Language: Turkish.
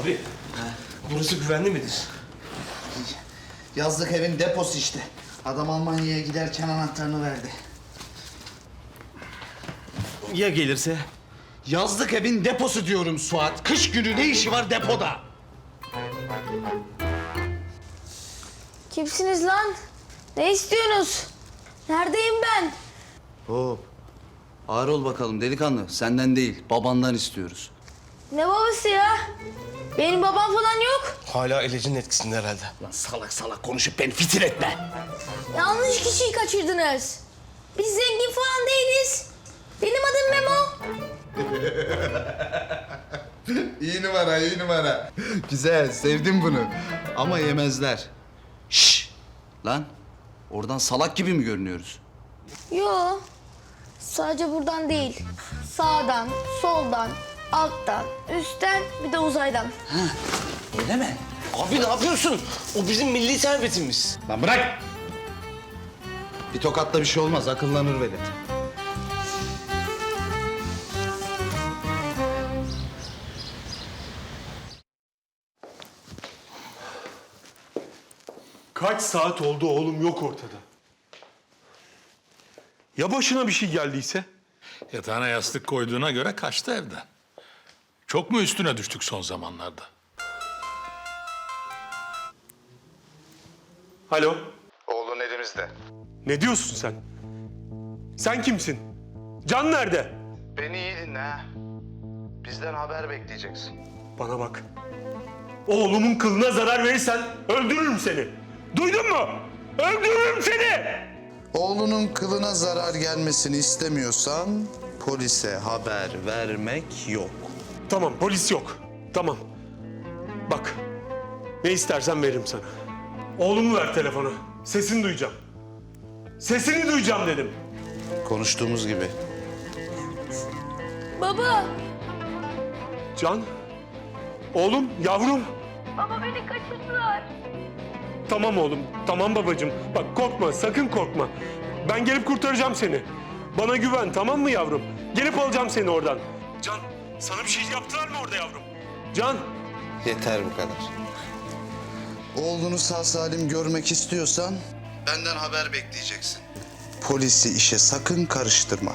Abi, burası güvenli midir? Yazlık evin deposu işte. Adam Almanya'ya giderken anahtarını verdi. Ya gelirse? Yazlık evin deposu diyorum Suat. Kış günü ne işi var depoda? Kimsiniz lan? Ne istiyorsunuz? Neredeyim ben? Hop. Ağır ol bakalım delikanlı. Senden değil, babandan istiyoruz. Ne babası ya? Benim babam falan yok. Hala elecinin etkisinde herhalde. Lan salak salak konuşup beni fitil etme. Yanlış kişiyi kaçırdınız. Biz zengin falan değiliz. Benim adım Memo. İyi numara, iyi numara. Güzel, sevdim bunu. Ama yemezler. Şş! Lan, oradan salak gibi mi görünüyoruz? Yo. Sadece buradan değil. Sağdan, soldan, alttan, üstten bir de uzaydan. Öyle mi? Abi ne yapıyorsun? O bizim milli servetimiz. Lan bırak! Bir tokatla bir şey olmaz, akıllanır velet. Kaç saat oldu oğlum yok ortada. Ya başına bir şey geldiyse? Yatağına yastık koyduğuna göre kaçtı evden. Çok mu üstüne düştük son zamanlarda? Alo, Oğlun elimizde. ne diyorsun sen? Sen kimsin? Can nerede? Beni iyi dinle ha. Bizden haber bekleyeceksin. Bana bak. Oğlumun kılına zarar verirsen öldürürüm seni. Duydun mu? Öldürürüm seni! Oğlunun kılına zarar gelmesini istemiyorsan polise haber vermek yok. Tamam, polis yok. Tamam. Bak, ne istersen veririm sana. Oğlumu ver telefonu. Sesini duyacağım. Sesini duyacağım dedim. Konuştuğumuz gibi. Baba. Can, oğlum, yavrum. Baba beni kaçırdılar. Tamam oğlum, tamam babacığım. Bak korkma, sakın korkma. Ben gelip kurtaracağım seni. Bana güven, tamam mı yavrum? Gelip alacağım seni oradan. Can, sana bir şey yaptılar mı orada yavrum? Can, Yeter bu kadar. Oğlunu sağ salim görmek istiyorsan benden haber bekleyeceksin. Polisi işe sakın karıştırma.